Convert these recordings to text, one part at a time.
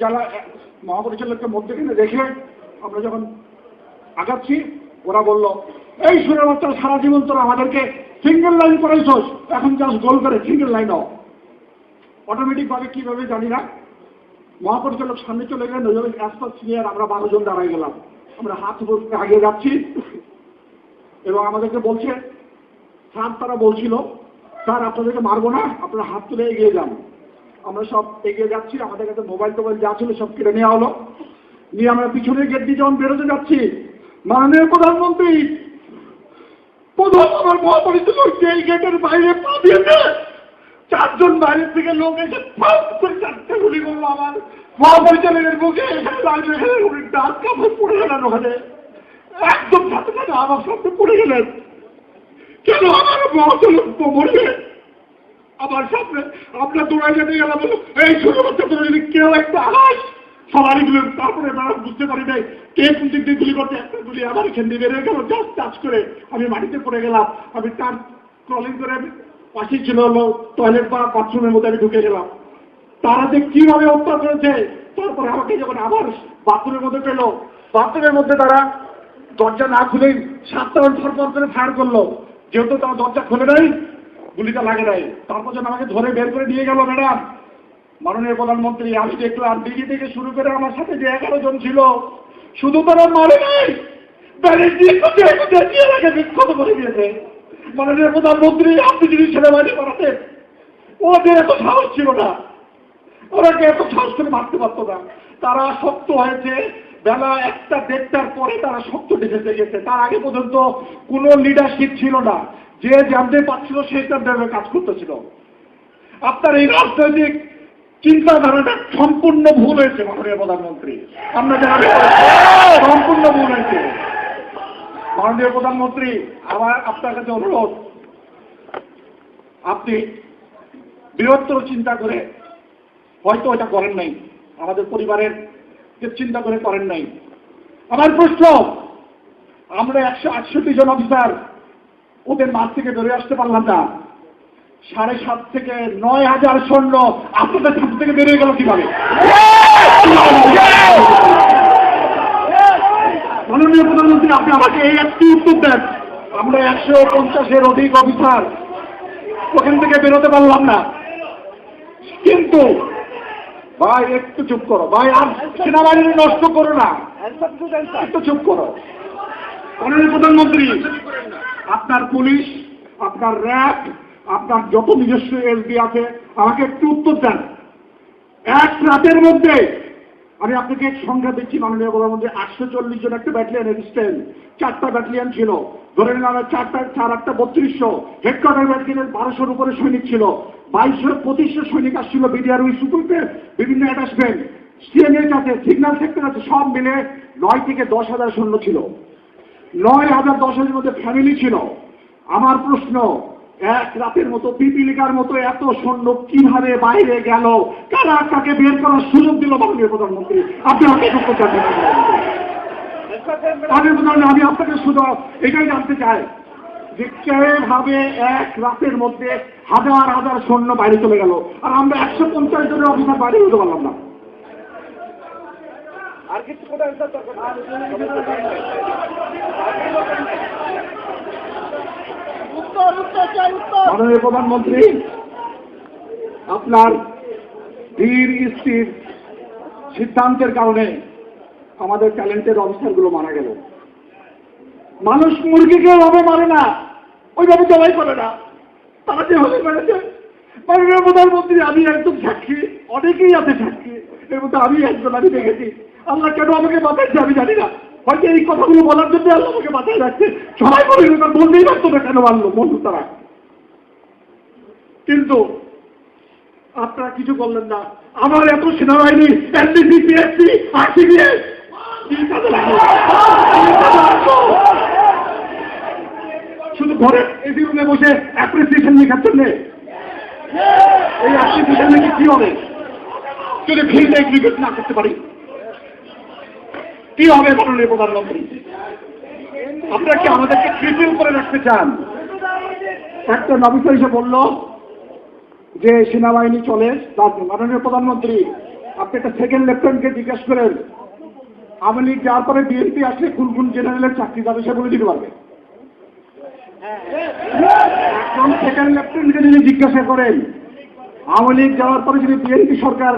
যারা মহাপরিচালককে মধ্যেখানে রেখে আমরা যখন আগাচ্ছি, ওরা বলল, এই সুরের বাচ্চা সারা জীবন তোরা আমাদেরকে সিঙ্গেল লাইন করাইছস, এখন জাস্ট গোল করে সিঙ্গেল লাইন অটোমেটিক ভাবে কীভাবে জানি না। মহাপরিচালক সামনে চলে গেলেন ওইভাবে অ্যাসপাস সিনিয়র আমরা বারো জন দাঁড়াই গেলাম। আমরা হাত করে আগে যাচ্ছি। এবং আমাদেরকে বলছে, স্যার, তারা বলছিল, স্যার, আপনাদেরকে মারবো না, আপনারা হাত তুলে এগিয়ে যান। আমরা সব এগিয়ে যাচ্ছি, আমাদের কাছে মোবাইল টোবাইল যা ছিল সব কেড়ে নেওয়া হলো। নিয়ে আমরা পিছনের গেট দিয়ে যখন বেরোতে যাচ্ছি, মাননীয় প্রধানমন্ত্রী প্রধান আমার গেটের বাইরে পা দিয়েছে চারজন বাইরের থেকে লোক এসে চারটে গুলি করল আমার। মহাপরিচালকের মুখে এখানে ডাক কাপড় পড়ে গেলেন ওখানে একদম সাথে সাথে আমার সামনে পড়ে গেলেন। কেন আমার মহাপরিচালক মরবে? আমার সামনে, আমরা দৌড়াই যেতে গেলাম এই ছোট বাচ্চা, তোরা যদি কেউ একটা আস সবারই গুলো, তারপরে আমরা বুঝতে পারি নাই কে কোন দিয়ে গুলি করতে একটা গুলি আমার এখান দিয়ে গেল জাস্ট টাচ করে আমি মাটিতে পড়ে গেলাম। আমি তার ক্রলিং করে আমি পাশে ছিল হলো টয়লেট বা বাথরুমের মধ্যে আমি ঢুকে গেলাম। তারা যে কীভাবে হত্যা করেছে, তারপরে আমাকে যখন আবার বাথরুমের মধ্যে পেল বাথরুমের মধ্যে তারা দরজা না খুলেই সাতটা ফর করে ফায়ার করল। যেহেতু তারা দরজা খুলে নাই গুলিটা লাগে নাই। তারপর যখন আমাকে ধরে বের করে নিয়ে গেল, ম্যাডাম। মাননীয় প্রধানমন্ত্রী, আমি দেখলাম দিদি থেকে শুরু করে আমার সাথে যে এগারো জন ছিল, শুধু তারা মারে নাই। বিক্ষত করে দিয়েছে। মাননীয় প্রধানমন্ত্রী, আপনি যদি সেনাবাহিনী করাতেন ওদের এত সাহস ছিল না। ওরাকে এত সাহস করে মারতে পারতো না। তারা শক্ত হয়েছে। বেলা একটা দেড়টার পরে তারা শক্ত ডেকেছে গেছে। তার আগে পর্যন্ত কোনো লিডারশিপ ছিল না। যে জানতে পারছিল সে তার কাজ করতেছিল। আপনার এই রাজনৈতিক চিন্তাধারাটা সম্পূর্ণ ভুল হয়েছে, মাননীয় প্রধানমন্ত্রী। আমরা জানাতে সম্পূর্ণ ভুল হয়েছে। মাননীয় প্রধানমন্ত্রী, আমার আপনার কাছে অনুরোধ, আপনি বৃহত্তর চিন্তা করে হয়তো এটা করেন নাই। আমাদের পরিবারের চিন্তা করে করেন নাই। আমার প্রশ্ন, আমরা একশো আটষট্টি জন অফিসার ওদের মাঠ থেকে বেরিয়ে আসতে পারলাম না। সাড়ে সাত থেকে নয় হাজার সৈন্য আপনাদের ছাদ থেকে বেরিয়ে গেল কীভাবে? মাননীয় প্রধানমন্ত্রী, আপনি আমাকে এই একটি উত্তর দেন। আমরা একশো পঞ্চাশের অধিক অফিসার ওখান থেকে বেরোতে পারলাম না। কিন্তু ভাই, একটু চুপ করো। ভাই, আর সেনাবাহিনী নষ্ট করো না। একটু চুপ করো। মাননীয় প্রধানমন্ত্রী, আপনার পুলিশ, আপনার র্যাব, আপনার যত নিজস্ব এসবি আছে, আমাকে একটু উত্তর দেন। এক রাতের মধ্যে, আমি আপনাকে সংখ্যা দিচ্ছি, মাননীয় প্রধানমন্ত্রী, আটশো চল্লিশ জন একটা ব্যাটালিয়ান রেজিস্ট্যান্ট চারটা ব্যাটালিয়ান ছিল। ধরে নিলাম, চারটা, চার আটটা বত্রিশশো। হেডকোয়ার্টার ব্যাটালিয়নের বারোশোর উপরে সৈনিক ছিল। বাইশশো পঁচিশশো সৈনিক আসছিল বিডিআর উই সুপুরতে বিভিন্ন অ্যাটাচমেন্ট সিএনএইচ আছে সিগন্যাল সেক্টর আছে, সব মিলে নয় থেকে দশ হাজার সৈন্য ছিল। নয় হাজার দশের মধ্যে ফ্যামিলি ছিল। আমার প্রশ্ন এক রাতের মতো পিপিলিকার মতো এত সৈন্য কীভাবে বাইরে গেল? কারা তাকে বের করার সুযোগ দিল মাননীয় প্রধানমন্ত্রী? আপনি প্রধানমন্ত্রী, আমি আপনাকে শুধু এটাই জানতে চাই যে কীভাবে এক রাতের মধ্যে হাজার হাজার সৈন্য বাইরে চলে গেল। আর আমরা একশো পঞ্চাশ জনের অফিসার বাইরে হতে পারলাম না। আর কিছু উত্তর মাননীয় প্রধানমন্ত্রী আপনার ধীর স্থির সিদ্ধান্তের কারণে আমাদের ট্যালেন্টেড অফিসারগুলো মারা গেল। মানুষ মুরগিকে ওভাবে মারে না ওইভাবে জবাই করে না। তারা যেভাবে মেরেছে। মাননীয় প্রধানমন্ত্রী আমি একদম সাক্ষী অনেকেই আছে সাক্ষী এর মধ্যে আমি একজন আমি দেখেছি। আল্লাহ কেন আমাকে বাঁচাচ্ছে আমি জানি না। হয়তো এই কথাগুলো বলার জন্য আল্লাহ আমাকে বাঁচায় রাখছে। সবাই বলে না বলতেই পারতো না কেন? মানলো বন্ধু তারা। কিন্তু আপনারা কিছু বললেন না। আমার এত সেনাবাহিনী এনডিসি পিএসসি আরসিবিএস শুধু ঘরে এসি রুমে বসে অ্যাপ্রিসিয়েশন লেখার জন্য। এই অ্যাপ্রিসিয়েশন লিখে কি হবে? যদি ফিল্ডে ক্রিকেট না করতে পারি কি হবে মাননীয় প্রধানমন্ত্রী? আপনারা কি আমাদেরকে ট্রিপল করে রাখতে চান? একটা অফিসার এসে বলল যে সেনাবাহিনী চলে মাননীয় প্রধানমন্ত্রী, আপনি একটা সেকেন্ড লেফটেন্যান্টকে জিজ্ঞেস করেন, আওয়ামী লীগ যাওয়ার পরে বিএনপি আসলে কোন কোন জেনারেলের চাকরি যাবে সে বলে দিতে পারবে? একজন সেকেন্ড লেফটেন্যান্টকে যদি জিজ্ঞাসা করেন, আওয়ামী লীগ যাওয়ার পরে যদি বিএনপি সরকার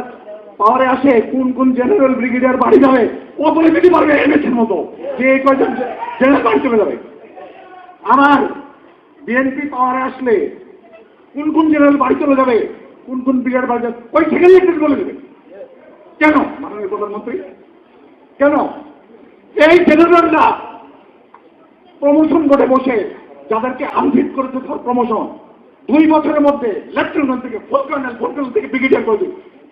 পাওয়ারে আসে কোন কোন জেনারেল ব্রিগেডিয়ার বাড়ি যাবে, ও বলে দিতে পারবে এমএসের মতো। যে কয়জন জেনারেল বাড়ি চলে যাবে। আমার বিএনপি পাওয়ারে আসলে কোন কোন জেনারেল বাড়ি চলে যাবে, কোন কোন ব্রিগেড বাড়ি যাবে, ওই সেকেন্ড লেফটেন্যান্ট বলে দেবে। কেন? মাননীয় প্রধানমন্ত্রী। কেন? এই জেনারেলরা প্রমোশন করে বসে, যাদেরকে আনফিট করেছে প্রমোশন দুই বছরের মধ্যে লেফটেন্যান্ট থেকে ফুল কর্নেল ফুল কর্নেল থেকে ব্রিগেডিয়ার করে।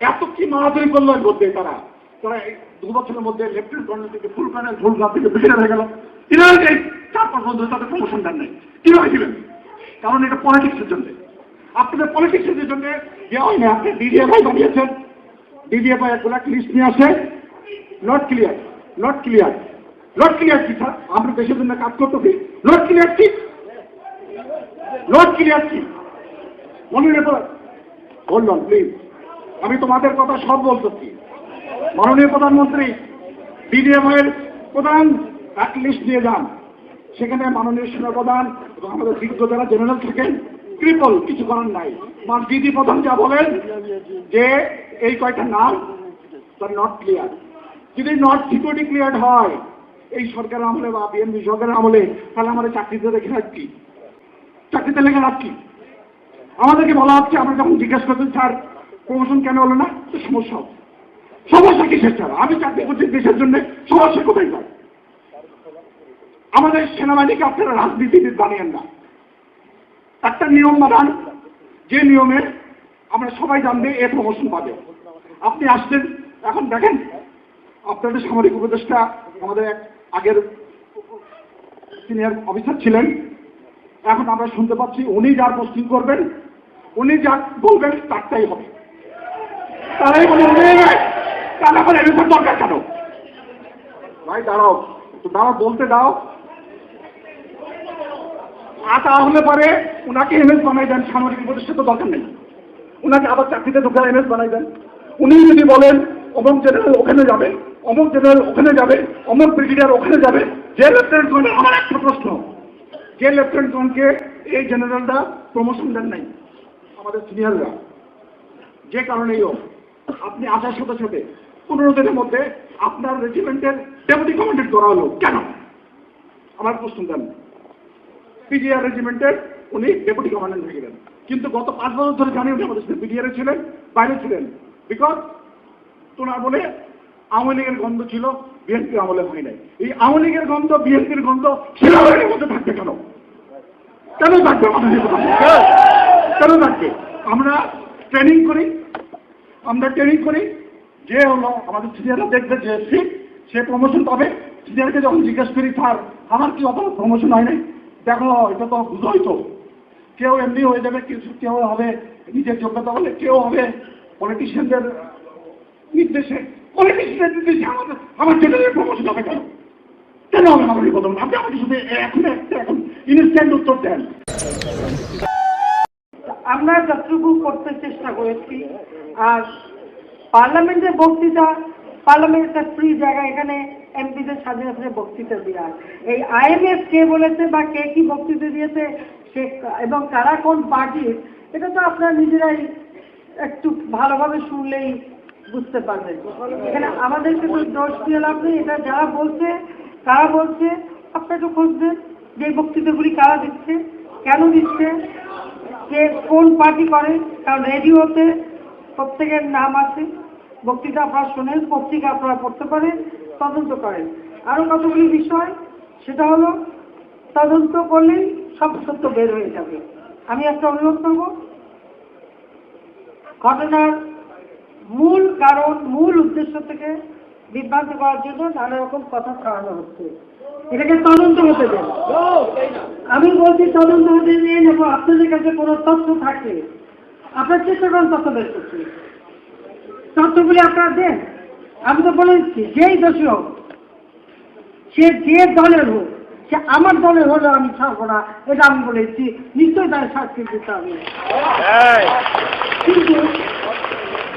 এত কি মারামারি করল এর মধ্যে তারা। তারা এই দু বছরের মধ্যে লেফটেন্যান্ট কর্নেল থেকে ফুল কর্নেল ফুল কর্নেল থেকে ব্রিগেডিয়ার হয়ে গেল। এনারা এই চার পাঁচ বছর তাদের প্রমোশন দেন নাই। কীভাবে দিলেন কারণ এটা পলিটিক্সের জন্য। আপনাদের পলিটিক্সের জন্য দেওয়া হয়নি। আপনি ডিডিএফআই বানিয়েছেন। ডিডিএফআই এক ব্ল্যাক লিস্ট নিয়ে আসে। Not clear not clear not clear কি স্যার? আমরা দেশের জন্য কাজ করতেছি। নট ক্লিয়ার কি? নট ক্লিয়ার কি? মনে রেখো প্লিজ আমি তোমাদের কথা সব বলতেছি। মাননীয় প্রধানমন্ত্রী বিডিএম এর প্রধান এক লিস্ট দিয়ে যান। সেখানে মাননীয় সেনা প্রধান এবং আমাদের বিজ্ঞ যারা জেনারেল থাকেন ট্রিপল কিছু করার নাই। মান দিদি প্রধান যা বলেন যে এই কয়টা নাম তার নট ক্লিয়ার যদি নট সিকিউরিটি ক্লিয়ার হয়, এই সরকার আমলে বা বিএনপি সরকারের আমলে, তাহলে আমাদের চাকরিতে রেখে কি চাকরিতে লাভ কি আমাদেরকে বলা হচ্ছে, আমরা যখন জিজ্ঞেস করছেন স্যার প্রমোশন কেন হলো না? সমস্যা সমস্যা কিসের, স্যার? আমি চাকরি করছি দেশের জন্য, সমস্যা কোথায়, স্যার? আমাদের সেনাবাহিনীকে আপনারা রাজনীতিবিদ বানিয়েন না। একটা নিয়ম বানান, যে নিয়মে আমরা সবাই জানবে এ প্রমোশন পাবে। আপনি আসছেন, এখন দেখেন, আপনাদের সামরিক উপদেষ্টা আমাদের এক আগের সিনিয়র অফিসার ছিলেন। এখন আমরা শুনতে পাচ্ছি, উনি যার পোস্টিং করবেন উনি যা বলবেন তারটাই হবে। তারাই বলে তাহলে এখন এরকম দরকার কেন? ভাই, দাঁড়াও দাঁড়াও, বলতে দাও। আর তাহলে পরে ওনাকে এমএস বানাই দেন সামরিক উপদেষ্টা তো দরকার নেই। ওনাকে আবার চাকরিতে ঢোকা এমএস বানাই দেন। উনি যদি বলেন, অমুক জেনারেল ওখানে যাবে, অমুক জেনারেল ওখানে যাবে, অমুক ব্রিগেডিয়ার ওখানে যাবে, যে লেফটেন্যান্ট কর্নেল আমার একটা প্রশ্ন, যে লেফটেন্যান্ট কর্নেলকে এই জেনারেলরা প্রমোশন দেন নাই। আমাদের সিনিয়ররা যে কারণেই হোক, আপনি আসার সাথে সাথে পনেরো দিনের মধ্যে আপনার রেজিমেন্টের ডেপুটি কমান্ডেন্ট করা হলো। কেন? আমার প্রশ্ন দেন পিজিআর রেজিমেন্টের উনি ডেপুটি কমান্ডেন্ট হয়ে গেলেন। কিন্তু গত পাঁচ বছর ধরে জানি উনি আমাদের সাথে বিডিআর ছিলেন, বাইরে ছিলেন। বিকজ তোনার বলে আওয়ামী লীগের গন্ধ ছিল বিএনপি আমলে হয় নাই। এই আওয়ামী লীগের গন্ধ, বিএনপির গন্ধ সেনাবাহিনীর মধ্যে থাকবে কেন? কেন থাকবে আমাদের? কেন থাকবে আমরা ট্রেনিং করি, আমরা ট্রেনিং করি, যে হলো আমাদের সিনিয়ররা দেখবে যে ঠিক সে প্রমোশন পাবে। সিনিয়রকে যখন জিজ্ঞেস করি, স্যার, আমার কি অত প্রমোশন হয় নাই? দেখো, এটা তো বুঝোই তো। কেউ এমনি হয়ে যাবে, কিছু কেউ হবে নিজের যোগ্যতা বলে, কেউ হবে পলিটিশিয়ানদের নির্দেশে। পলিটিশিয়ানদের নির্দেশে আমাদের, আমার জেনারেল প্রমোশন হবে কেন? কেন হবে আমাদের প্রথম আপনি আমাকে শুধু এখন একটা, এখন ইনস্ট্যান্ট উত্তর দেন। আমরা যতটুকু করতে চেষ্টা করেছি, আর পার্লামেন্টের বক্তৃতা পার্লামেন্ট একটা ফ্রি জায়গা, এখানে এমপিদের স্বাধীনতা বক্তৃতা দেওয়া এই আইএমএফ কে বলেছে বা কে কি বক্তৃতা দিয়েছে, সে এবং কারা কোন পার্টির এটা তো আপনারা নিজেরাই একটু ভালোভাবে শুনলেই বুঝতে পারবেন। এখানে আমাদেরকে তো দোষ দিয়ে লাভ নেই, এটা যারা বলছে, তারা বলছে আপনাকে খুঁজবেন যে বক্তৃতাগুলি কারা দিচ্ছে। কেন দিচ্ছে? কে কোন পার্টি করে? কারণ রেডিওতে প্রত্যেকের নাম আছে। বক্তৃতা আপনারা শোনেন, পত্রিকা আপনারা পড়তে পারেন, তদন্ত করেন। আরও কতগুলি বিষয়? সেটা হলো, তদন্ত করলেই সব সত্য বের হয়ে যাবে। আমি একটা অনুরোধ করব। ঘটনার মূল কারণ, মূল উদ্দেশ্য থেকে বিভ্রান্ত করার জন্য নানা রকম কথা ছড়ানো হচ্ছে। এটাকে তদন্ত হতে দেন। আমি বলছি তদন্ত হতে নিয়ে নেব আপনাদের কাছে কোনো তথ্য থাকে আপনার চেষ্টা করেন তথ্য বের করতে। তথ্যগুলি আপনারা দেন। আমি তো বলে দিচ্ছি যেই দোষী হোক সে যে দলের হোক সে আমার দলের হলে আমি ছাড়বো না এটা আমি বলেছি নিশ্চয়ই তার শাস্তি দিতে হবে। কিন্তু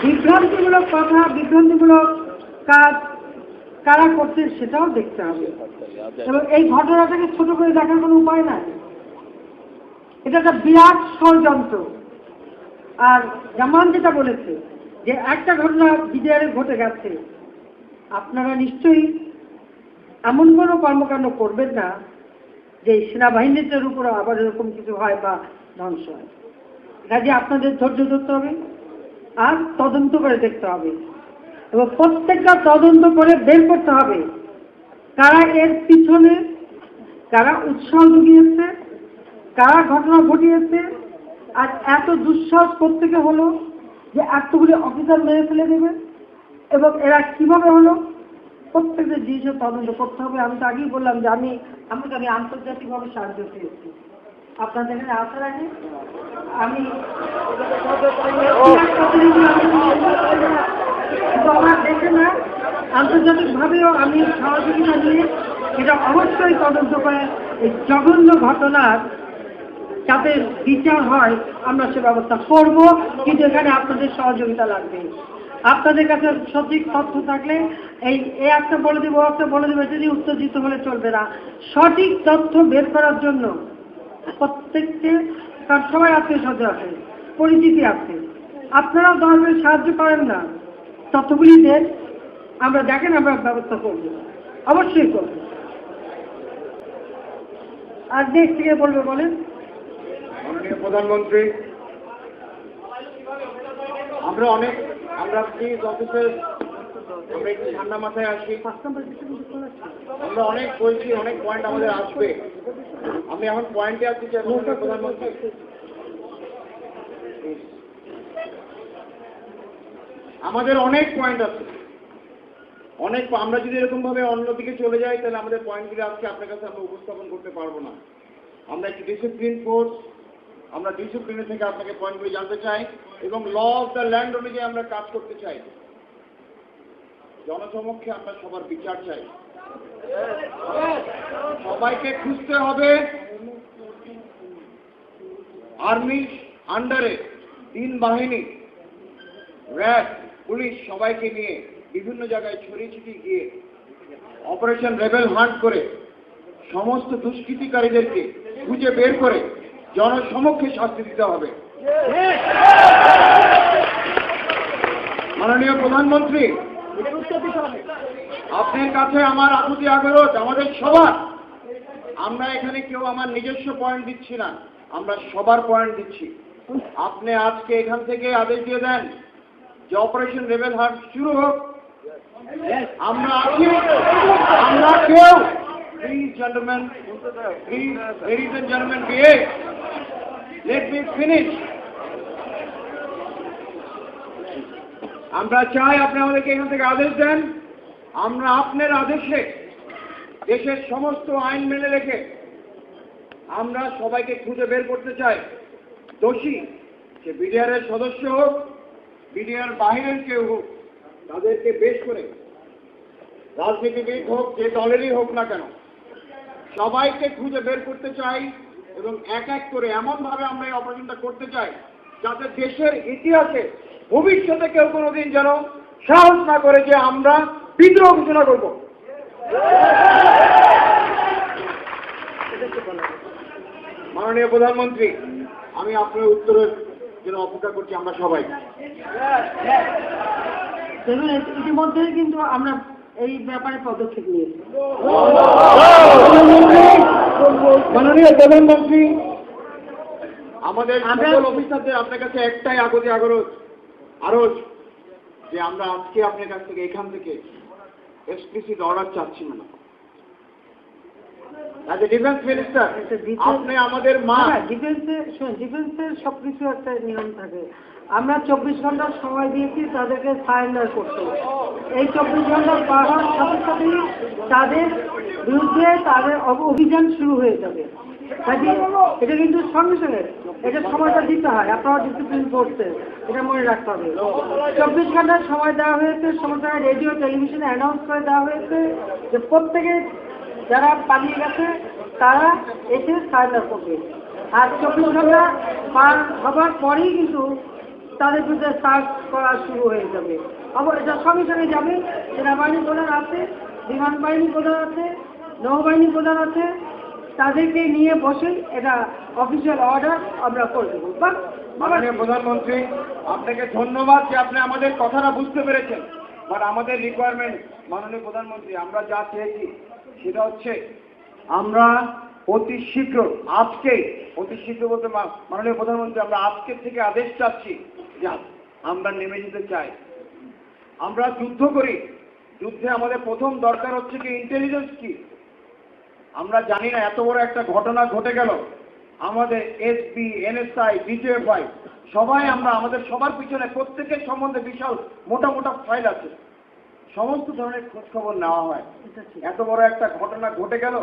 বিভ্রান্তিমূলক কথা বিভ্রান্তিমূলক কাজ কারা করছে সেটাও দেখতে হবে। এবং এই ঘটনাটাকে ছোট করে দেখার কোনো উপায় নাই। এটা একটা বিরাট ষড়যন্ত্র। আর জামান যেটা বলেছে যে একটা ঘটনা বিডিআরে ঘটে গেছে, আপনারা নিশ্চয়ই এমন কোনো কর্মকাণ্ড করবেন না যে সেনাবাহিনীদের উপর আবার এরকম কিছু হয় বা ধ্বংস হয়। কাজে আপনাদের ধৈর্য ধরতে হবে আর তদন্ত করে দেখতে হবে। এবং প্রত্যেকটা তদন্ত করে বের করতে হবে। কারা এর পিছনে, কারা উৎসাহ জুগিয়েছে, কারা ঘটনা ঘটিয়েছে, আর এত দুঃসাহস প্রত্যেকে হলো যে এতগুলি অফিসার মেরে ফেলে দেবে এবং এরা কীভাবে হলো? প্রত্যেকটা জিনিসের তদন্ত করতে হবে। আমি তো আগেই বললাম যে আমি আমি আমি আন্তর্জাতিকভাবে সাহায্য পেয়েছি। আপনাদের এখানে আসার আগে আমি কিন্তু আমার দেশে না, আন্তর্জাতিকভাবেও আমি সহযোগিতা নিয়ে এটা অবশ্যই তদন্ত করে এই জঘন্য ঘটনার যাতে বিচার হয়, আমরা সে ব্যবস্থা করব, কিন্তু এখানে আপনাদের সহযোগিতা লাগবে। আপনাদের কাছে সঠিক তথ্য থাকলে এই এ একটা বলে দেবো, একটা বলে দেবো যদি উত্তেজিত হলে চলবে না। সঠিক তথ্য বের করার জন্য প্রত্যেককে, তার সবাই আত্মীয় স্বজন আছে পরিচিতি আছে। আপনারাও দরকার সাহায্য করেন না। তথ্যগুলি দেন আমরা দেখেন আমরা ব্যবস্থা করব। অবশ্যই করব। আর দেশ থেকে বলবে বলেন। প্রধানমন্ত্রী, আমরা অনেক, আমরা প্লিজ একটু ঠান্ডা মাথায় আসি। আছে। আমরা অনেক বলছি, অনেক পয়েন্ট আমাদের আসবে। আমি এখন পয়েন্টে আসছি যে প্রধানমন্ত্রী। আমাদের অনেক পয়েন্ট আছে। অনেক আমরা যদি এরকম ভাবে অন্যদিকে চলে যাই, তাহলে আমাদের পয়েন্টগুলি আজকে আপনার কাছে আমরা উপস্থাপন করতে পারব না। আমরা একটি ডিসিপ্লিন ফোর্স আমরা ডিসিপ্লিনে থেকে আপনাকে পয়েন্টগুলি জানতে চাই এবং ল অফ দ্য ল্যান্ড অনুযায়ী আমরা কাজ করতে চাই। জনসমক্ষে আমরা সবার বিচার চাই। সবাইকে খুঁজতে হবে আর্মি আন্ডারে, তিন বাহিনী, র্যাব পুলিশ সবাইকে নিয়ে বিভিন্ন জায়গায় ছড়িয়ে ছিটিয়ে গিয়ে অপারেশন রেবেল হান্ট করে সমস্ত দুষ্কৃতিকারীদেরকে খুঁজে বের করে জনসমক্ষে শাস্তি দিতে হবে। মাননীয় প্রধানমন্ত্রী, আপনার কাছে আমার আকুতি আগ্রহ, আমাদের সবার। আমরা এখানে কেউ আমার নিজস্ব পয়েন্ট দিচ্ছি না, আমরা সবার পয়েন্ট দিচ্ছি। আপনি আজকে এখান থেকে আদেশ দিয়ে দেন যে অপারেশন রেবেল হার্ট শুরু হোক। আমরা আমরা কেউ আমরা চাই আপনি আমাদেরকে এখান থেকে আদেশ দেন। আমরা আপনার আদেশে দেশের সমস্ত আইন মেনে রেখে আমরা সবাইকে খুঁজে বের করতে চাই। দোষী সে বিডিআরের সদস্য হোক বিডিআর বাহিরের কেউ হোক, তাদেরকে বেশ করে রাজনীতিবিদ হোক, যে দলেরই হোক না কেন, সবাইকে খুঁজে বের করতে চাই এবং এক এক করে এমনভাবে আমরা এই অপারেশনটা করতে চাই যাতে দেশের ইতিহাসে ভবিষ্যতে কেউ কোনোদিন যেন সাহস না করে যে আমরা বিদ্রোহ ঘোষণা করব। মাননীয় প্রধানমন্ত্রী, আমি আপনার উত্তরের জন্য অপেক্ষা করছি আমরা সবাই। দেখুন ইতি- ইতিমধ্যেই কিন্তু আমরা এই ব্যাপারে পদক্ষেপ নিয়েছি। মাননীয় প্রধানমন্ত্রী আমাদের সকল অফিসারদের আপনার কাছে একটাই আগতি আগরজ আরজ যে আমরা আজকে আপনার কাছ থেকে এখান থেকে এক্সপ্লিসিট অর্ডার চাচ্ছি না ডিফেন্স মিনিস্টার আপনি আমাদের মা। ডিফেন্সে ডিফেন্সের সব একটা নিয়ম থাকে। আমরা চব্বিশ ঘণ্টার সময় দিয়েছি তাদেরকে সারেন্ডার করতে এই চব্বিশ ঘণ্টা পার হওয়ার সাথে সাথেই তাদের বিরুদ্ধে তাদের অভিযান শুরু হয়ে যাবে। কাজে এটা কিন্তু সঙ্গে সঙ্গে এটা সময়টা দিতে হয় আপনারা ডিসিপ্লিন করতে এটা মনে রাখতে হবে। চব্বিশ ঘণ্টার সময় দেওয়া হয়েছে সমস্ত রেডিও টেলিভিশনে অ্যানাউন্স করে দেওয়া হয়েছে যে প্রত্যেকে যারা পালিয়ে গেছে, তারা এসে সারেন্ডার করবে আর চব্বিশ ঘণ্টা পার হবার পরেই কিন্তু তাদের বিরুদ্ধে সার্চ করা শুরু হয়ে যাবে। আবার এটা সঙ্গে সঙ্গে যাবে, সেনাবাহিনী প্রধান আছে, বিমান বাহিনী প্রধান আছে, নৌবাহিনী প্রধান আছে, তাদেরকে নিয়ে বসে এটা অফিসিয়াল অর্ডার আমরা করে দেবো। মাননীয় প্রধানমন্ত্রী, আপনাকে ধন্যবাদ যে আপনি আমাদের কথাটা বুঝতে পেরেছেন। বাট আমাদের রিকোয়ারমেন্ট মাননীয় প্রধানমন্ত্রী, আমরা যা চেয়েছি সেটা হচ্ছে আমরা অতি শীঘ্র আজকে, অতি শীঘ্র বলতে মাননীয় প্রধানমন্ত্রী, আমরা আজকের থেকে আদেশ চাচ্ছি যে আমরা নেমে যেতে চাই। আমরা যুদ্ধ করি। যুদ্ধে আমাদের প্রথম দরকার হচ্ছে কি ইন্টেলিজেন্স কি? আমরা জানি না এত বড় একটা ঘটনা ঘটে গেল। আমাদের এসপি এনএসআই ডিজিএফআই সবাই আমরা, আমাদের সবার পিছনে প্রত্যেকের সম্বন্ধে বিশাল মোটা মোটা ফাইল আছে। সমস্ত ধরনের খোঁজ খবর নেওয়া হয়। এত বড় একটা ঘটনা ঘটে গেল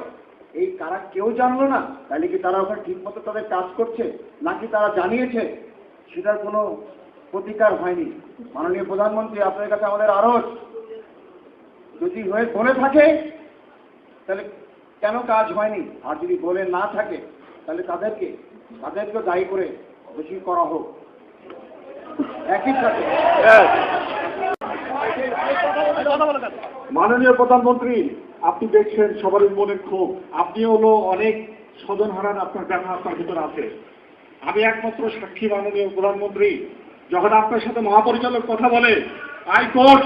এই তারা কেউ জানলো না? তাহলে কি তারা ওখানে ঠিক মতো তাদের কাজ করছে? নাকি তারা জানিয়েছে? সেটার কোনো প্রতিকার হয়নি। মাননীয় প্রধানমন্ত্রী আপনার কাছে আমাদের আরজ যদি হয়ে বলে থাকে তাহলে কেন কাজ হয়নি? আর যদি বলে না থাকে তাহলে তাদেরকে তাদেরকে দায়ী করে বেশি করা হোক। একই সাথে। মাননীয় প্রধানমন্ত্রী, আপনি দেখছেন সবারই মনের ক্ষোভ। আপনি হলো অনেক স্বজন হারান, আপনার ব্যথা আপনার ভিতরে আছে। আমি একমাত্র সাক্ষী মাননীয় প্রধানমন্ত্রী। যখন আপনার সাথে মহাপরিচালক কথা বলে হাইকোর্ট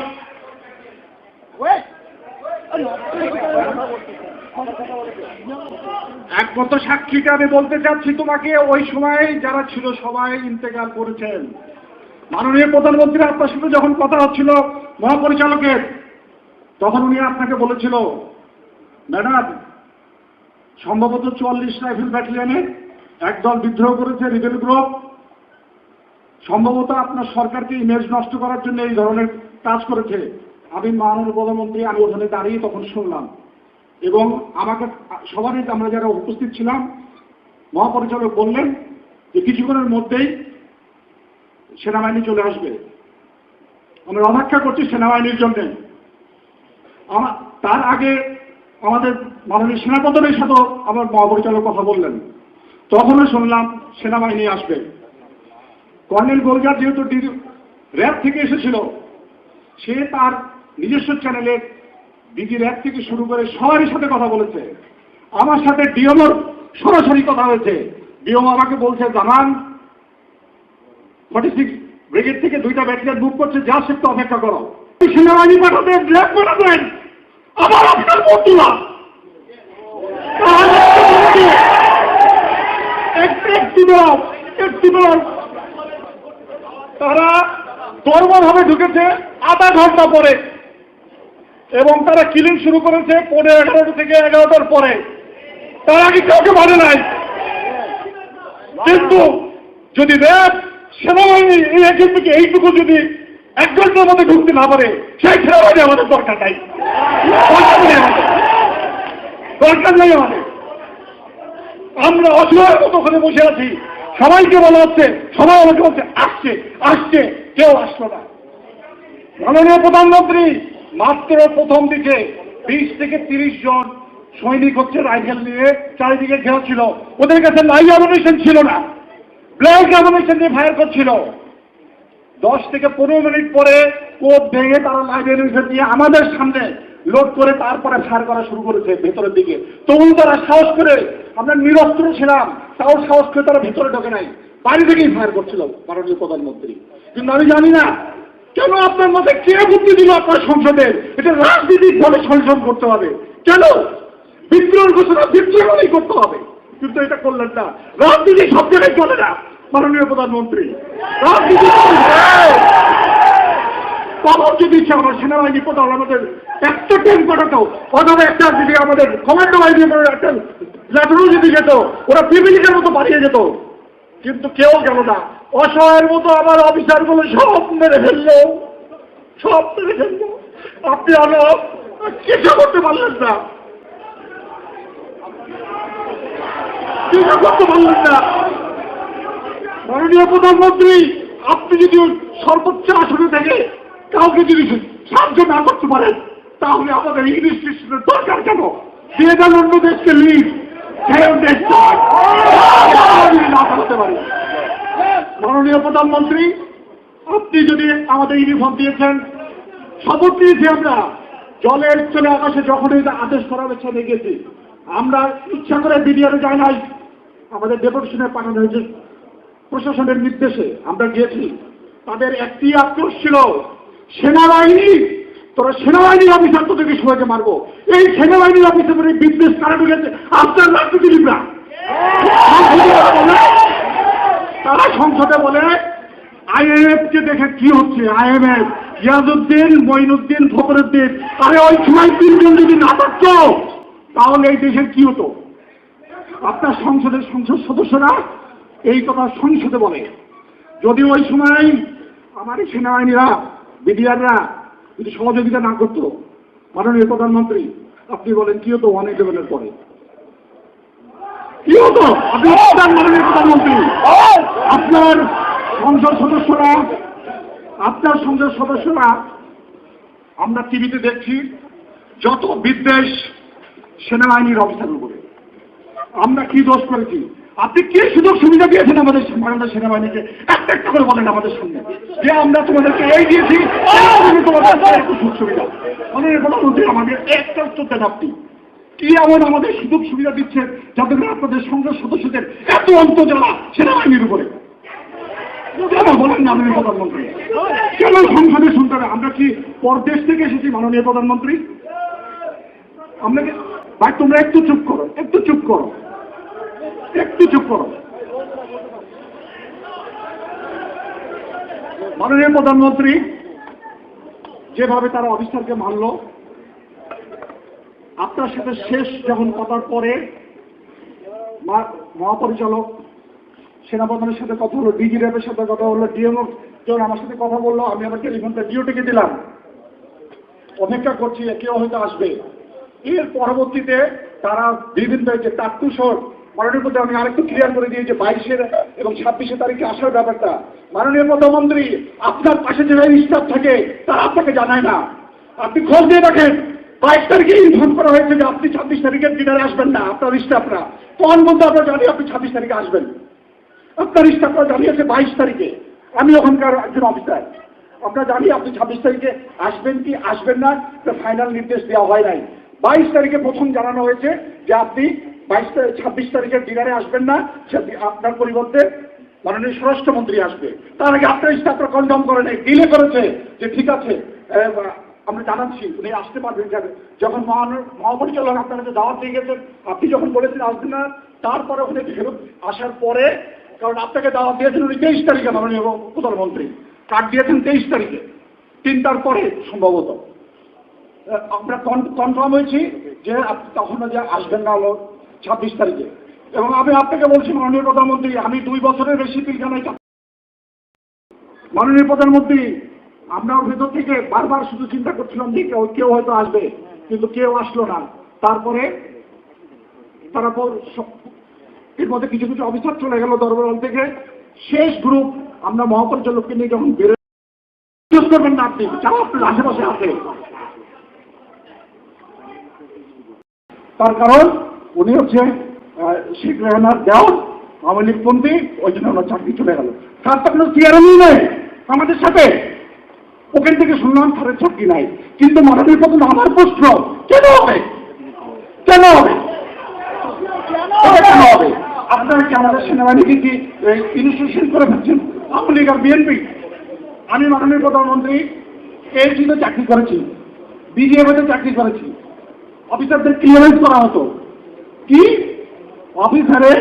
একমাত্র সাক্ষীটা আমি বলতে চাচ্ছি তোমাকে, ওই সময় যারা ছিল সবাই ইন্তেকাল করেছেন। মাননীয় প্রধানমন্ত্রী আপনার সাথে যখন কথা হচ্ছিল মহাপরিচালকের, তখন উনি আপনাকে বলেছিল, ম্যাডাম, সম্ভবত চুয়াল্লিশ রাইফেল ব্যাটালিয়নে একদল বিদ্রোহ করেছে রিবেল গ্রুপ। সম্ভবত আপনার সরকারকে ইমেজ নষ্ট করার জন্য এই ধরনের কাজ করেছে। আমি মাননীয় প্রধানমন্ত্রী, আমি ওখানে দাঁড়িয়ে তখন শুনলাম। এবং আমাকে সবারই আমরা যারা উপস্থিত ছিলাম, মহাপরিচালক বললেন যে কিছুক্ষণের মধ্যেই সেনাবাহিনী চলে আসবে। আমরা অপেক্ষা করছি সেনাবাহিনীর জন্য। তার আগে আমাদের মাননীয় সেনাপতির সাথেও আমার মহাপরিচালক কথা বললেন। তখনও শুনলাম সেনাবাহিনী আসবে। কর্নেল গোলজার যেহেতু র্যাব থেকে এসেছিল, সে তার নিজস্ব চ্যানেলে ডিজি র্যাব থেকে শুরু করে সবারই সাথে কথা বলেছে। আমার সাথে ডিওমোর সরাসরি কথা হয়েছে। ডিওম আমাকে বলছে, জানান ফর্টি সিক্স ব্রিগেড থেকে দুইটা ব্যাটালিয়ান মুভ করছে, যা সে একটু অপেক্ষা করো। সেনাবাহিনী পাঠাতেন র্যাব পাঠাতেন। আবার আপনার বন্ধুরা। তারা ভাবে ঢুকেছে আধা ঘণ্টা পরে এবং তারা কিলিং শুরু করেছে পনেরো, এগারোটা থেকে এগারোটার পরে। তারা আগে কাউকে মানে নাই। কিন্তু যদি র্যাব সেনাবাহিনী এই এজেন্টকে এইটুকু যদি এক ঘণ্টার মধ্যে ঢুকতে না পারে, সেই সেনাবাহিনী আমাদের দরকার নাই। দরকার নেই আমাদের। আমরা অসহায়ের মতো ওখানে বসে আছি। সবাইকে বলা হচ্ছে, সবাই আমাকে বলছে, আসছে আসছে, কেউ আসলো না। মাননীয় প্রধানমন্ত্রী, মাত্র প্রথম দিকে বিশ থেকে তিরিশ জন সৈনিক হচ্ছে রাইফেল নিয়ে চারিদিকে ঘেরা ছিল। ওদের কাছে লাইভ অ্যামুনেশন ছিল না। ব্ল্যাক অ্যামুনেশন দিয়ে ফায়ার করছিল। দশ থেকে পনেরো মিনিট পরে কোপ ভেঙে তারা লাইভ অ্যামুনেশন নিয়ে আমাদের সামনে লোড করে তারপরে ফায়ার করা শুরু করেছে ভেতরের দিকে। তবু তারা সাহস করে আমরা নিরস্ত্র ছিলাম, তাও সাহস করে তারা ভেতরে ঢোকে নাই। বাড়ি থেকেই ফায়ার করছিল মাননীয় প্রধানমন্ত্রী। কিন্তু আমি জানি না কেন আপনার মধ্যে কে বুদ্ধি দিল আপনার সংসদে এটা রাজনীতিক ভাবে সংশোধন করতে হবে। কেন? বিদ্রোহ ঘোষণা বিদ্রোহই করতে হবে। কিন্তু এটা করলেন না। রাজনীতি সব জায়গায় চলে না, মাননীয় প্রধানমন্ত্রী। রাজনীতি যদি সেনাবাহিনী আমাদের একটা ট্রেন পাঠাতো, অথবা একটা যদি আমাদের কমান্ডো বাহিনী একটা যদি যেত, ওরা পিপিলিকের মতো পালিয়ে যেত। কিন্তু কেউ গেল না। অসহায়ের মতো আমার অফিসারগুলো সব মেরে ফেলল। সব মেরে ফেলল। আপনি আলো কিছু করতে পারলেন না। মাননীয় প্রধানমন্ত্রী, আপনি যদি সর্বোচ্চ আসনে থেকে কাউকে যদি সাহায্য না করতে পারেন, তাহলে আমাদের ইংলিশ সিস্টেমের দরকার কেন? দিয়ে দেন অন্য দেশকে লিড মাননীয় প্রধানমন্ত্রী, আপনি যদি আমাদের ইউনিফর্ম দিয়েছেন শপথ নিয়েছি আমরা। জলের চলে আকাশে যখনই আদেশ করা হয়েছে গেছি। আমরা ইচ্ছা করে বিডিআরে যাই নাই। আমাদের পাঠানো হয়েছে। প্রশাসনের নির্দেশে আমরা গিয়েছি। তাদের একটি আক্রোশ ছিল, সেনাবাহিনী, তোরা সেনাবাহিনীর অফিসার তোদেরকে সবাইকে মারবো। এই সেনাবাহিনীর অফিসার বিজনেস কারা ঢুকেছে? আপনার রাজনীতিবিদরা। তারা সংসদে বলে, আইএমএফ কে দেখে কি হচ্ছে? আইএমএফ, ইয়াজউদ্দিন, মঈনুদ্দিন, ফখরুদ্দিন, আরে ওই সময় তিনজন যদি না থাকতো, তাহলে এই দেশের কি হতো? আপনার সংসদের সংসদ সদস্যরা এই কথা সংসদে বলে। যদি ওই সময় আমার এই সেনাবাহিনীরা, বিডিআররা যদি সহযোগিতা না করতো, মাননীয় প্রধানমন্ত্রী, আপনি বলেন, কি হতো ওয়ান ইলেভেনের পরে? কি হতো? আপনি প্রধানমন্ত্রী। আপনার সংসদ সদস্যরা, আপনার সংসদ সদস্যরা, আমরা টিভিতে দেখছি, যত বিদ্বেষ সেনাবাহিনীর অফিসার উপরে। আমরা কি দোষ করেছি? আপনি কি সুযোগ সুবিধা দিয়েছেন আমাদের মাননীয় সেনাবাহিনীকে? একটা একটা করে বলেন আমাদের সঙ্গে। যে আমরা তোমাদেরকে এই দিয়েছি তোমাদের সুযোগ সুবিধা। মাননীয় প্রধানমন্ত্রী আমাদের একটা উত্তর দেন আপনি। কি এমন আমাদের সুযোগ সুবিধা দিচ্ছেন যাতে করে আপনাদের সংসদ সদস্যদের এত অন্তর্জালা সেনাবাহিনীর উপরে? কেন বলেন প্রধানমন্ত্রী? কেন সংসদে শুনতে আমরা কি পরদেশ থেকে এসেছি মাননীয় প্রধানমন্ত্রী? আপনাকে ভাই, তোমরা একটু চুপ করো, একটু চুপ করো। একটু চুপ করো। মাননীয় প্রধানমন্ত্রী যেভাবে তারা অফিসারকে মারল, আপনার সাথে শেষ যখন কথার পরে মহাপরিচালক, সেনাপ্রধানের সাথে কথা হলো, ডিজি র্যাবের সাথে কথা হলো, ডিএমও যখন আমার সাথে কথা বলল, আমি আমার টেলিফোনটা জিওটিকে দিলাম। অপেক্ষা করছি কেউ হয়তো আসবে। এর পরবর্তীতে তারা বিভিন্ন যে টাট্টুসর মাননীয় প্রধান আমি আরেকটু ক্লিয়ার করে দিই যে বাইশের এবং ছাব্বিশে তারিখে আসার ব্যাপারটা। মাননীয় প্রধানমন্ত্রী আপনার পাশে যে স্টাফ থাকে, তারা আপনাকে জানায় না। আপনি খোঁজ দিয়ে রাখেন বাইশ তারিখে ইনফর্ম করা হয়েছে যে আপনি ছাব্বিশ তারিখের ডিনারে আসবেন না, আপনার স্টাফরা কোন বলতে আমরা জানি আপনি ছাব্বিশ তারিখে আসবেন? আপনার স্টাফরা জানিয়েছে বাইশ তারিখে। আমি ওখানকার একজন অফিসার আমরা জানি আপনি ছাব্বিশ তারিখে আসবেন কি, আসবেন না ফাইনাল নির্দেশ দেওয়া হয় নাই। বাইশ তারিখে প্রথম জানানো হয়েছে যে আপনি বাইশ ছাব্বিশ তারিখের ডিনারে আসবেন না আপনার পরিবর্তে মাননীয় স্বরাষ্ট্রমন্ত্রী আসবে। তার আগে আপনার স্টাফরা কনফার্ম করে নেই, ডিলে করেছে যে ঠিক আছে আমরা জানাচ্ছি, উনি আসতে পারবেন যাবে যখন মহাপরিচালক আপনার কাছে দাওয়াত দিয়ে গেছেন, আপনি যখন বলেছেন আসবেন না, তারপরে ওখানে ফেরত আসার পরে, কারণ আপনাকে দাওয়াত দিয়েছেন উনি তেইশ তারিখে, মাননীয় প্রধানমন্ত্রী কার্ড দিয়েছেন তেইশ তারিখে, তিনটার পরে সম্ভবত। আমরা কনফার্ম হয়েছি যে আপনি তখন যে আসবেন না ছাব্বিশ তারিখে। এবং আমি আপনাকে বলছি, মাননীয় প্রধানমন্ত্রী, আমি দুই বছরের বেশি পিলখানায় চাকরি মাননীয় প্রধানমন্ত্রী, আমরা ওর ভেতর থেকে বারবার শুধু চিন্তা করছিলাম যে কেউ কেউ হয়তো আসবে, কিন্তু কেউ আসলো না। তারপরে তারা পর- সব- এর মধ্যে কিছু কিছু অফিসার চলে গেল দরবার থেকে। শেষ গ্রুপ আমরা মহাপরিচালককে নিয়ে যখন বেরো করবেন না আপনি, যারা আপনার আশেপাশে আছে। তার কারণ উনি হচ্ছে শেখ রেহানার দেওয়ার আওয়ামী লীগপন্থী, ওই জন্য ওনার চাকরি চলে গেল। তার তো কোনো চেয়ারম্যানই নেই আমাদের সাথে। ওখান থেকে শুনলাম তাদের চাকরি নাই। কিন্তু মাননীয় প্রধান আমার প্রশ্ন, কেন হবে? কেন হবে? কেন হবে? আপনারা কি আমাদের সেনাবাহিনীকে কি ইনস্টিটিউশন করে ফেলছেন? আওয়ামী লীগ আর বিএনপি? আমি মাননীয় প্রধানমন্ত্রী এলজিতে চাকরি করেছি। বিজিএফতে চাকরি করেছি। অফিসারদের ক্লিয়ারেন্স করা হতো। কি? অফিসারের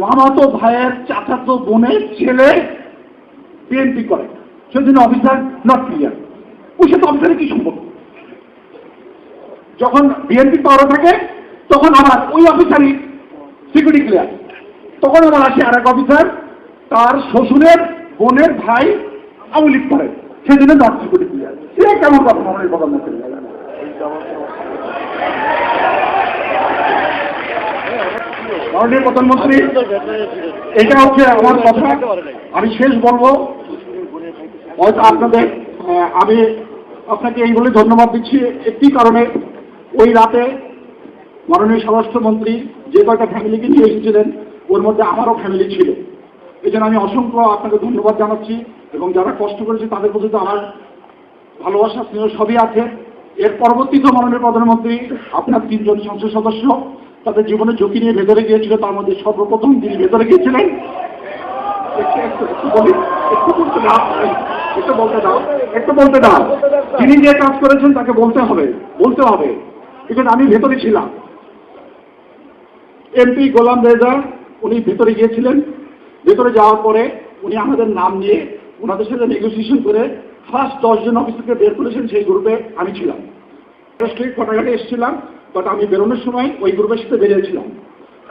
মামাতো ভাইয়ের চাচাতো বোনের ছেলে বিএনপি করে। সেই জন্য অফিসার নট ক্লিয়ার ওই সাথে অফিসারের কি সম্পর্ক? যখন বিএনপি পাওয়ার থাকে, তখন আবার ওই অফিসারই সিকিউরিটি ক্লিয়ার তখন আবার আসে আর এক অফিসার, তার শ্বশুরের বোনের ভাই আওয়ামী লীগ করে। সেই জন্য নট সিকিউরিটি ক্লিয়ার সে কেমন কথা আমাদের প্রধানমন্ত্রী মাননীয় প্রধানমন্ত্রী, এটা হচ্ছে আমার কথা। আমি শেষ বলব। হয়তো আপনাদের আমি আপনাকে এই বলে ধন্যবাদ দিচ্ছি। একটি কারণে ওই রাতে মাননীয় স্বরাষ্ট্রমন্ত্রী যে কয়টা ফ্যামিলিকে নিয়ে এসেছিলেন, ওর মধ্যে আমারও ফ্যামিলি ছিল। এই জন্য আমি অসংখ্য আপনাকে ধন্যবাদ জানাচ্ছি এবং যারা কষ্ট করেছে তাদের প্রতি তো আমার ভালোবাসা, স্নেহ সবই আছে। এর পরবর্তীতে মাননীয় প্রধানমন্ত্রী, আপনার তিনজন সংসদ সদস্য তাদের জীবনে ঝুঁকি নিয়ে ভেতরে গিয়েছিল তার মধ্যে সর্বপ্রথম তিনি ভেতরে গিয়েছিলেন। যিনি যে কাজ করেছেন, তাকে বলতে হবে বলতে হবে। বিকজ আমি ভেতরে ছিলাম। এমপি গোলাম রেজা, উনি ভেতরে গিয়েছিলেন। ভেতরে যাওয়ার পরে উনি আমাদের নাম নিয়ে ওনাদের সাথে নেগোসিয়েশন করে ফার্স্ট দশজন অফিসারকে বের করেছেন সেই গ্রুপে আমি ছিলাম। ফটাঘাটে এসেছিলাম। বাট আমি বেরোনোর সময় ওই গ্রুপের সাথে বেরিয়েছিলাম।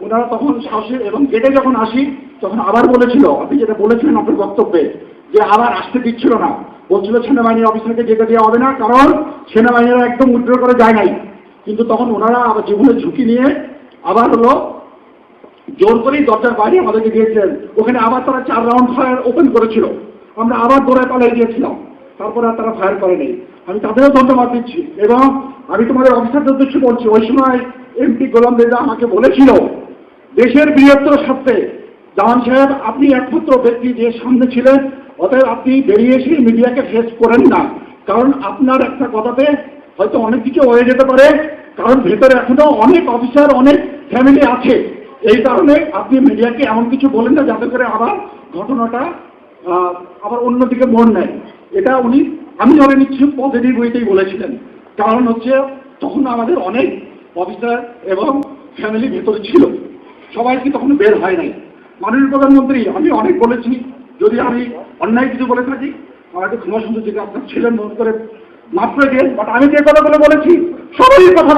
ওনারা তখন সাহসে এবং গেটে যখন আসি, তখন আবার বলেছিল, আপনি যেটা বলেছিলেন আপনার বক্তব্যে, যে আবার আসতে দিচ্ছিল না। বলছিল, সেনাবাহিনীর অফিসারকে যেতে দেওয়া হবে না, কারণ সেনাবাহিনীরা একদম উইথড্র করে যায় নাই। কিন্তু তখন ওনারা আবার জীবনের ঝুঁকি নিয়ে আবার হলো জোর করেই দরজার বাইরে আমাদেরকে দিয়েছিলেন। ওখানে আবার তারা চার রাউন্ড ফায়ার ওপেন করেছিল। আমরা আবার দৌড়ায় পালিয়ে গিয়েছিলাম। তারপরে আর তারা ফায়ার করেনি। আমি তাদেরও ধন্যবাদ দিচ্ছি এবং আমি তোমাদের অফিসারদের উদ্দেশ্যে বলছি, ওই সময় এমপি গোলাম রেজা আমাকে বলেছিল, দেশের বৃহত্তর স্বার্থে জামান সাহেব, আপনি একমাত্র ব্যক্তি যে সামনে ছিলেন, অতএব আপনি বেরিয়ে এসে মিডিয়াকে ফেস করেন না। কারণ আপনার একটা কথাতে হয়তো অনেক কিছু হয়ে যেতে পারে, কারণ ভেতরে এখনও অনেক অফিসার, অনেক ফ্যামিলি আছে। এই কারণে আপনি মিডিয়াকে এমন কিছু বলেন না, যাতে করে আবার ঘটনাটা আবার অন্যদিকে মোড় নেয়। এটা উনি, আমি ধরে নিচ্ছি পজিটিভ ওয়েতেই বলেছিলেন। কারণ হচ্ছে তখন আমাদের অনেক অফিসার এবং ফ্যামিলি ভেতরে ছিল। সবাই কি তখন বের হয় নাই। মাননীয় প্রধানমন্ত্রী, আমি অনেক বলেছি, যদি আমি অন্যায় কিছু বলে থাকি আমাকে ক্ষমা সুন্দর থেকে আপনার ছিলেন, মনে করে মাফ করে দিন বাট আমি যে কথা বলে বলেছি, সবাই কথা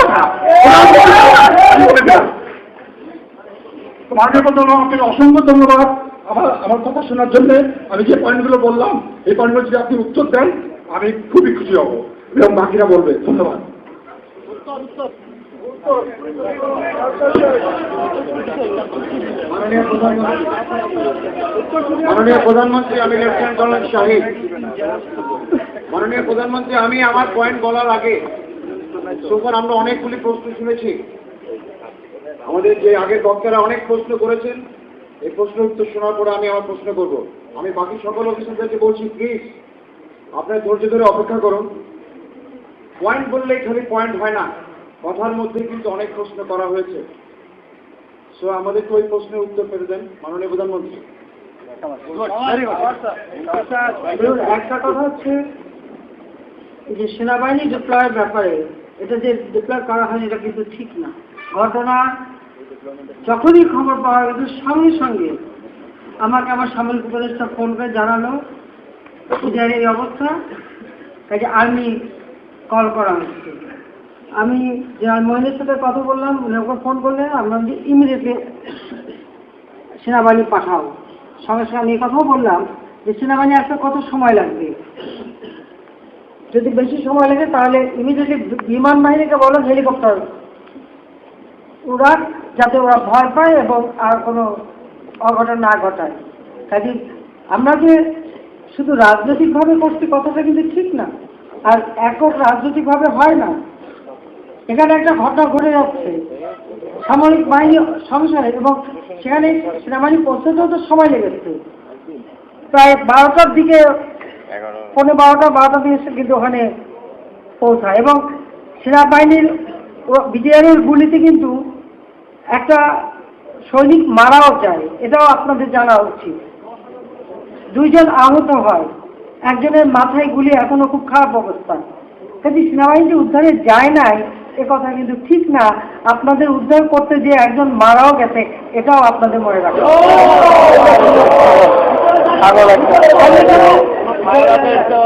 কথা। মাননীয় প্রধানমন্ত্রী অসংখ্য ধন্যবাদ। আমার আমার কথা শোনার জন্য আমি যে পয়েন্টগুলো বললাম, এই পয়েন্টগুলো যদি আপনি উত্তর দেন আমি খুবই খুশি হব। এবং বাকিরা বলবে, ধন্যবাদ। মাননীয় প্রধানমন্ত্রী আমি লেফটেন্যান্ট কর্নেল শাহিদ। মাননীয় প্রধানমন্ত্রী, আমি আমার পয়েন্ট বলার আগে সোফার আমরা অনেকগুলি প্রশ্ন শুনেছি। আমাদের যে আগের বক্তারা অনেক প্রশ্ন করেছেন, এই প্রশ্নের উত্তর শোনার পরে আমি আমার প্রশ্ন করব। আমি বাকি সকল অফিসারদেরকে বলছি প্লিজ আপনার ধৈর্য ধরে অপেক্ষা করুন। পয়েন্ট বললেই খালি পয়েন্ট হয় না। কথার মধ্যে কিন্তু অনেক প্রশ্ন করা হয়েছে। সো আমাদেরকে ওই প্রশ্নের উত্তর পেতে দেন মাননীয় প্রধানমন্ত্রী। একটা কথা হচ্ছে যে সেনাবাহিনী ডিপ্লয়ের ব্যাপারে এটা যে ডিপ্লয় করা হয়নি এটা কিন্তু ঠিক না। ঘটনা যখনই খবর পাওয়া গেছে সঙ্গে সঙ্গে আমাকে আমার সামরিক উপদেষ্টা ফোন করে জানালো। যে এই অবস্থা। কাজে আর্মি কল করা হচ্ছে। আমি জেনারেল মহিনের সাথে কথা বললাম, উনি ফোন করলেন আমরা যে ইমিডিয়েটলি সেনাবাহিনী পাঠাও। সঙ্গে সঙ্গে আমি কথাও বললাম যে সেনাবাহিনী আসতে কত সময় লাগবে? যদি বেশি সময় লাগে তাহলে ইমিডিয়েটলি বিমান বাহিনীকে বলো হেলিকপ্টার ওরা যাতে ওরা ভয় পায় এবং আর কোনো অঘটন না ঘটায়। কাজে আমরা যে শুধু রাজনৈতিকভাবে করছি কথাটা কিন্তু ঠিক না। আর একক রাজনৈতিকভাবে হয় না। এখানে একটা ঘটনা ঘটে যাচ্ছে। সামরিক বাহিনী সংসারে এবং সেখানে সেনাবাহিনী পৌঁছতেও তো সময় লেগেছে। প্রায় বারোটার দিকে পনেরো বারোটা বারোটার দিকে কিন্তু ওখানে পৌঁছায়। এবং সেনাবাহিনীর বিজয়ের গুলিতে কিন্তু একটা সৈনিক মারাও যায়। এটাও আপনাদের জানা উচিত। দুইজন আহত হয়। একজনের মাথায় গুলি, এখনও খুব খারাপ অবস্থা। কাজে সেনাবাহিনী উদ্ধারে যায় নাই, এ কথা কিন্তু ঠিক না। আপনাদের উদ্ধার করতে যে একজন মারাও গেছে, এটাও আপনাদের মনে রাখবেন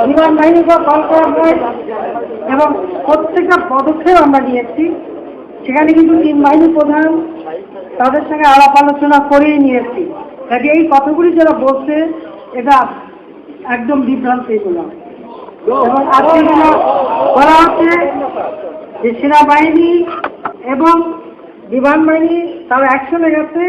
বিমান বাহিনীকে কল করা হয় এবং প্রত্যেকটা পদক্ষেপ আমরা নিয়েছি। সেখানে কিন্তু তিন বাহিনী প্রধান তাদের সঙ্গে আলাপ আলোচনা করেই নিয়েছি। কাজে এই কথাগুলি যারা বলছে এটা একদম বিভ্রান্ত এবং আজকে বলা হচ্ছে যে সেনাবাহিনী এবং বিমান বাহিনী তারা একসঙ্গে গেছে